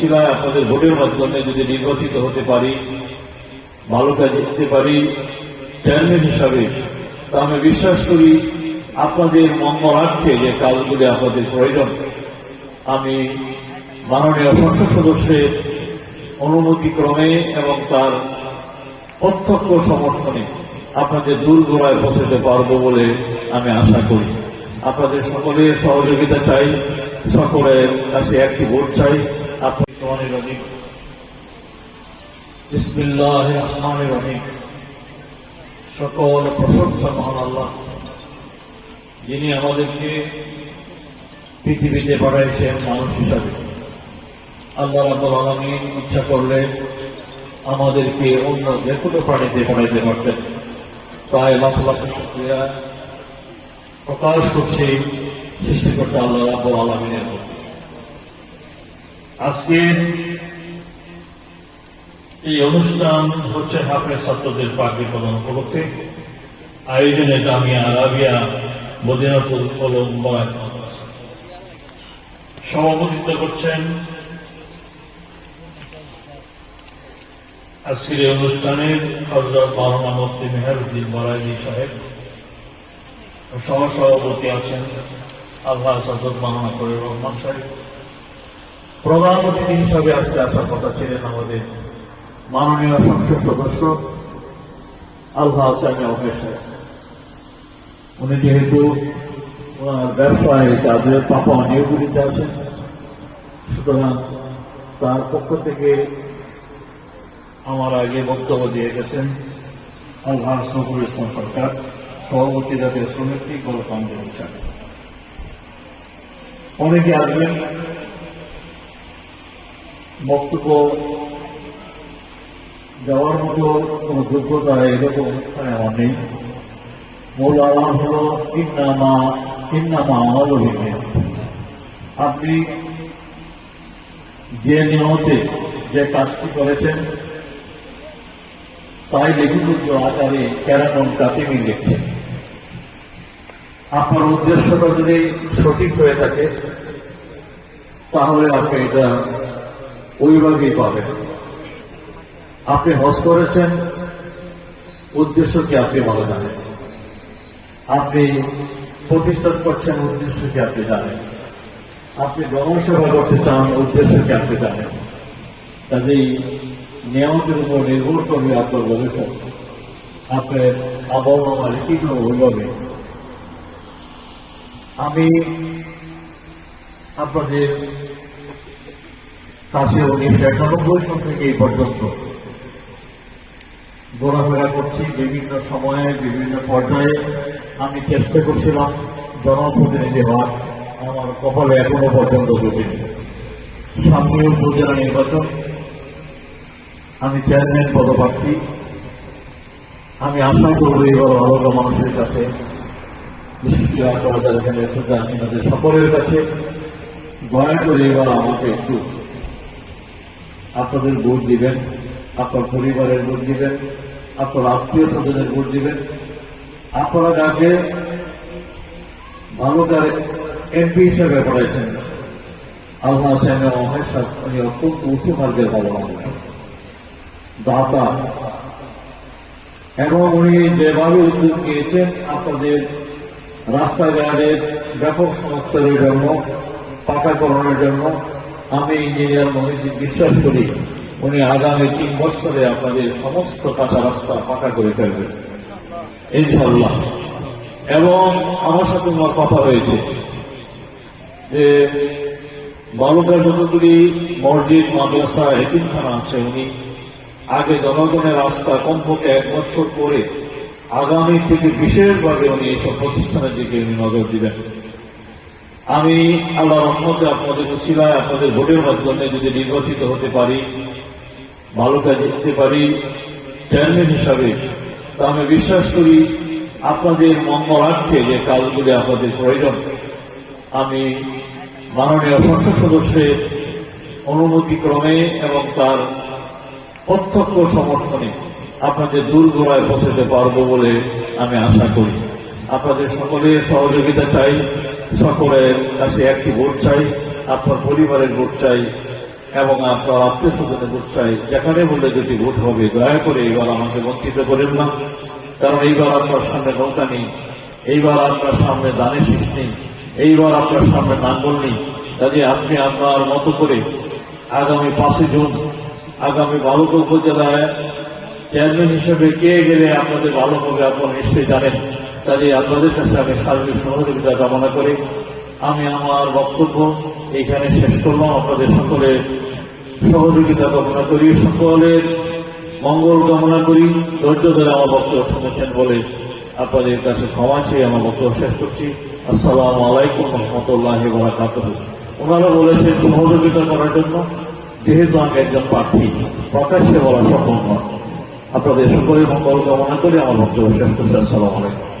শিলায় আপনাদের ভোটের মাধ্যমে যদি নির্বাচিত হতে পারি ভালো কাজ করতে পারি চেয়ারম্যান হিসাবে, তা আমি বিশ্বাস করি আপনাদের মঙ্গলার্থে যে কাজগুলি আপনাদের প্রয়োজন, আমি মাননীয় সংসদ সদস্যের অনুমতিক্রমে এবং তার প্রত্যক্ষ সমর্থনে আপনাদের দূর গোড়ায় পৌঁছতে পারব বলে আমি আশা করি। আপনাদের সকলের সহযোগিতা চাই, সকলের কাছে একটি ভোট চাই। আপনি বিসমিল্লাহ রহমান রহিম সকল প্রশংসা মহান আল্লাহ, যিনি আমাদেরকে পৃথিবীতে পাঠাইছেন মানুষ হিসাবে। আল্লাহ রাবুল আলমিন ইচ্ছা করলে আমাদেরকে অন্য যে কোনো প্রাণীতে পাঠাইতে পারতেন। তাই লাখ লাখ শুক্রিয়া প্রকাশ করছে সৃষ্টিকর্তা আল্লাহ রাবুল আলমিনের প্রতি। আজকে এই অনুষ্ঠান হচ্ছে হাফেজ ছাত্রদের পাগড়ি প্রদান উপলক্ষে। আয়োজনে জামিয়া আরাবিয়া, মদিনাতুল কলম সভাপতিত্ব করছেন আজকের এই অনুষ্ঠানের হজরত মাওলানা মুফতি মেহরুদ্দিন বরাজি সাহেব। সহসভাপতি আছেন আল্লাহ হজরত মাওলানা করির রহমান সাহেব। প্রধান অতিথি হিসাবে আজকে আসার কথা ছিলেন আমাদের মাননীয় সংসদ সদস্য আল্লাহ আসামি অফিস উনি যেহেতু ব্যবসায় কাজের পাপা নিয়োগগুলিতে আছেন, সুতরাং তার পক্ষ থেকে আমার আগে বক্তব্য দিয়ে গেছেন আল্লাহ সফুর ইসলাম সরকার, সভাপতি জাতীয় শ্রমিকটি গণতন্ত্র অনেকে আসবেন বক্তব্য যাওয়ার মতো কোন যোগ্যতা এরকম অনুষ্ঠানে আমার নেই। মূল আলাম হল ইন্নামা ইন্নামা আমল অভিজ্ঞান আপনি যে নিয়মতে যে কাজটি করেছেন, তাই লিখিত আকারে ক্যারামন কাতিমি লিখছেন। আপনার উদ্দেশ্যটা যদি সঠিক হয়ে থাকে, তাহলে আপনি এটা ওইভাবেই পাবেন আপনি হজ করেছেন, উদ্দেশ্য কি আপনি ভালো জানেন? আপনি প্রতিষ্ঠান করছেন, উদ্দেশ্য কি আপনি জানেন? আপনি জনসেবা করতে চান, উদ্দেশ্য কি আপনি জানেন? কাজেই নিয়মের উপর নির্ভর করবে আপনার ভবিষ্যৎ। আপনার আবহাওয়া রীতিগুলো ওইভাবে আমি আপনাদের কাছে উনিশশো একানব্বই সাল থেকে এই পর্যন্ত ঘোরাফেরা করছি, বিভিন্ন সময়ে, বিভিন্ন পর্যায়ে। আমি চেষ্টা করছিলাম জনপ্রতিনিধি হওয়ার আমার কপালে এখনও পর্যন্ত জুটিনি সামনে উপজেলা নির্বাচন। আমি চেয়ারম্যান পদপ্রার্থী। আমি আশা করব এবার আলাদা মানুষের কাছে বিশেষ করে এসেছেন সকলের কাছে দয়া করে এবার আমাকে একটু আপনাদের ভোট দিবেন, আপনার পরিবারের ভোট দিবেন, আপনার আত্মীয় স্বজনের ভোট দিবেন। আপনারা যাকে ভালো করে এমপি হিসেবে পড়াইছেন, আল্লাহ সাহেব মহেশ উনি অত্যন্ত উঁচু মার্গের ভালো মানুষ দাতা। এবং উনি যেভাবে উদ্যোগ নিয়েছেন, আপনাদের রাস্তাঘাটের ব্যাপক সংস্কারের জন্য পাকাকরণের জন্য আমি ইঞ্জিনিয়ার মহিদিন বিশ্বাস করি, উনি আগামী তিন বছরে আপনাদের সমস্ত কাঁচা রাস্তা পাকা করে ফেলবেন ইনশাল্লাহ এবং আমার সাথে আমার কথা হয়েছে যে বালুকার যতগুলি মসজিদ, মাদ্রাসা এতিমখানা আছে উনি। আগে জনগণের রাস্তা কমপক্ষে এক বছর পরে আগামী থেকে বিশেষভাবে উনি এইসব প্রতিষ্ঠানের দিকে উনি নজর দিবেন। আমি আল্লাহ রহমতে আপনাদের উশিলায় আপনাদের ভোটের মাধ্যমে যদি নির্বাচিত হতে পারি, ভালো কাজ করতে পারি, চেয়ারম্যান হিসাবে, তা আমি বিশ্বাস করি আপনাদের মঙ্গলার্থে যে কাজগুলি আপনাদের প্রয়োজন, আমি মাননীয় সংসদ সদস্যের অনুমতিক্রমে এবং তার প্রত্যক্ষ সমর্থনে আপনাদের দূর গোড়ায় পৌঁছতে পারব বলে আমি আশা করি। আপনাদের সকলের সহযোগিতা চাই, সকলের কাছে একটি ভোট চাই, আপনার পরিবারের ভোট চাই, এবং আপনার আত্মীয় স্বজনের ভোট চাই। যেখানে বললে যদি ভোট হবে, দয়া করে এইবার আমাকে বঞ্চিত করেন না। কারণ এইবার আপনার সামনে নৌকা নেই এইবার আপনার সামনে দানের শীষ নেই এইবার আপনার সামনে নাঙ্গল নেই। কাজে আপনি আপনার মতো করে আগামী পাঁচই জুন, আগামী বালুকা উপজেলায় চেয়ারম্যান হিসেবে কে গেলে আপনাদের ভালো হবে, আপনারা নিশ্চয়ই জানেন। কাজে আপনাদের কাছে আমি সার্বিক সহযোগিতা কামনা করে। আমি আমার বক্তব্য এইখানে শেষ করলাম। আপনাদের সকলে সহযোগিতা কামনা করি। সকলের মঙ্গল কামনা করি। ধৈর্য ধরে আমার বক্তব্য শুনেছেন বলে আপনাদের কাছে ক্ষমা চেয়ে আমার বক্তব্য শেষ করছি। আসসালামু আলাইকুম রহমতুল্লাহ বারাকাতুহ ওনারা বলেছেন, সহযোগিতা করার জন্য যেহেতু আমি একজন প্রার্থী, প্রকাশ্যে বলা সম্ভব নয়। আপনাদের সকলের মঙ্গল কামনা করে। আমার বক্তব্য শেষ করছি। আসসালামু আলাইকুম।